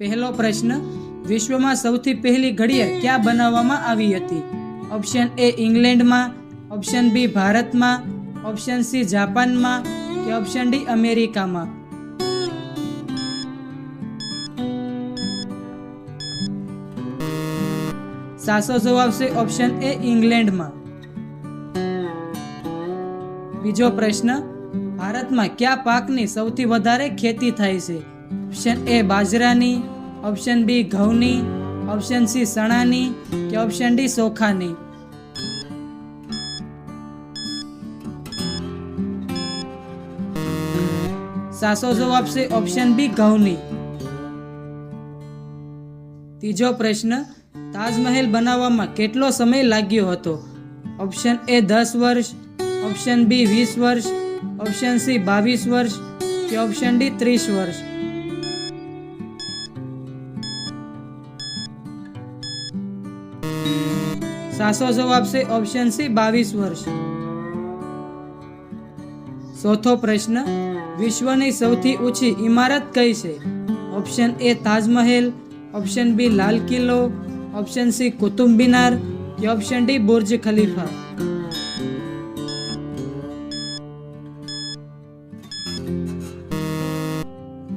પહેલો પ્રશ્ન, વિશ્વમાં સૌથી પહેલી ઘડિયાળ ક્યાં બનાવવામાં આવી હતી? ઓપ્શન એ ઇંગ્લેન્ડમાં ઓપ્શન બી ભારતમાં ઓપ્શન સી જાપાનમાં કે ઓપ્શન ડી અમેરિકામાં? સાસો જવાબ છે ઓપ્શન એ ઇંગ્લેન્ડમાં. બીજો પ્રશ્ન, ભારતમાં કયા પાકની સૌથી વધારે ખેતી થાય છે? ઓપ્શન એ બાજરાની. ઓપ્શન બી ઘઉંની. ઓપ્શન સી સણાની કે ઓપ્શન ડી ચોખાની? સાસો જવાબ છે ઓપ્શન બી ઘઉંની. ત્રીજો પ્રશ્ન, તાજમહેલ બનાવવામાં કેટલો સમય લાગ્યો હતો? ઓપ્શન એ દસ વર્ષ. ઓપ્શન બી વીસ વર્ષ. ઓપ્શન સી બાવીસ વર્ષ. કે ઓપ્શન ડી ત્રીસ વર્ષ. સાચો જવાબ છે ઓપ્શન સી બાવીસ વર્ષ. ચોથો પ્રશ્ન, વિશ્વની સૌથી ઊંચી ઇમારત કઈ છે? Option A Taj Mahal option B Lal Qila option C Qutub Minar કે ઓપ્શન ડી બુર્જ ખલીફા?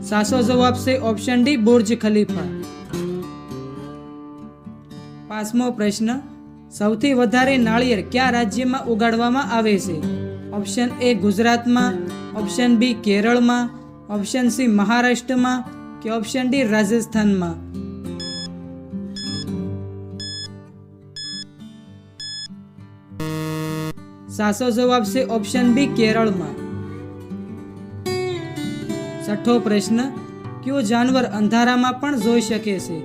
સાચો જવાબ છે ઓપ્શન ડી બુર્જ ખલીફા. પાંચમો પ્રશ્ન, સૌથી વધારે નાળિયેર કયા રાજ્યમાં ઉગાડવામાં આવે છે? ઓપ્શન એ ગુજરાતમાં. ઓપ્શન બી કેરળમાં. ઓપ્શન સી મહારાષ્ટ્રમાં કે ઓપ્શન ડી રાજસ્થાનમાં? સાચો જવાબ છે ઓપ્શન બી કેરળમાં. છઠ્ઠો પ્રશ્ન, કયો જાનવર અંધારામાં પણ જોઈ શકે છે?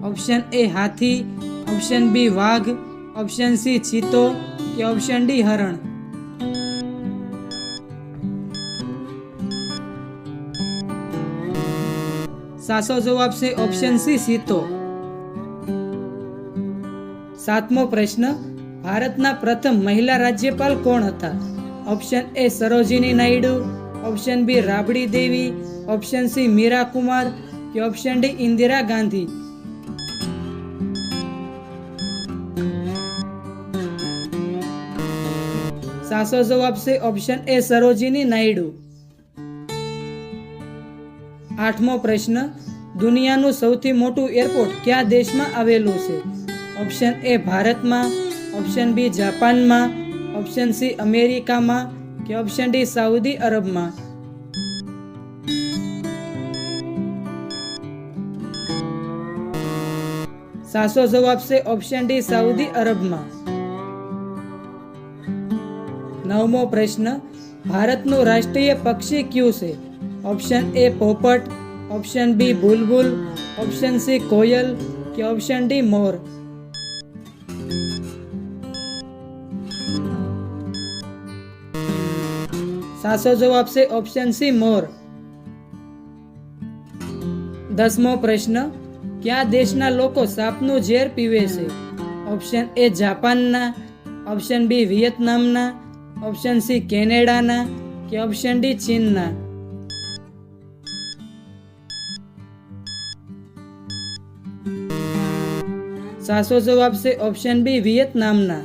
ઓપ્શન એ હાથી. ઓપ્શન બી વાઘ. ઓપ્શન સી ચીતો કે ઓપ્શન ડી હરણ. સાચો જવાબ છે ઓપ્શન સી સીતો સાતમો પ્રશ્ન, ભારતના પ્રથમ મહિલા રાજ્યપાલ કોણ હતા? Option A Sarojini Naidu. Option B Rabri Devi. Option C Meera Kumar. કે ઓપ્શન ડી ઇન્દિરા ગાંધી. સાચો જવાબ છે ઓપ્શન એ સરોજીની નાયડુ. આઠમો પ્રશ્ન, દુનિયાનું સૌથી મોટું એરપોર્ટ કયા દેશમાં આવેલું છે? ઓપ્શન એ ભારતમાં ઓપ્શન બી જાપાનમાં ઓપ્શન સી અમેરિકામાં કે ઓપ્શન ડી સાઉદી અરબમાં? સાચો જવાબ છે ઓપ્શન ડી સાઉદી અરબમાં. નવમો પ્રશ્ન, ભારતનું રાષ્ટ્રીય પક્ષી કયું છે? ઓપ્શન એ પોપટ ઓપ્શન બી બુલબુલ ઓપ્શન સી કોયલ કે ઓપ્શન ડી મોર? સાચો જવાબ છે ઓપ્શન સી મોર. દસમો પ્રશ્ન, કયા દેશના લોકો સાપનું ઝેર પીવે છે? ઓપ્શન એ જાપાનના ઓપ્શન બી વિયેતનામના ઓપ્શન સી કેનેડાના કે ઓપ્શન ડી ચીનના સાચો જવાબ છે ઓપ્શન બી વિયેતનામના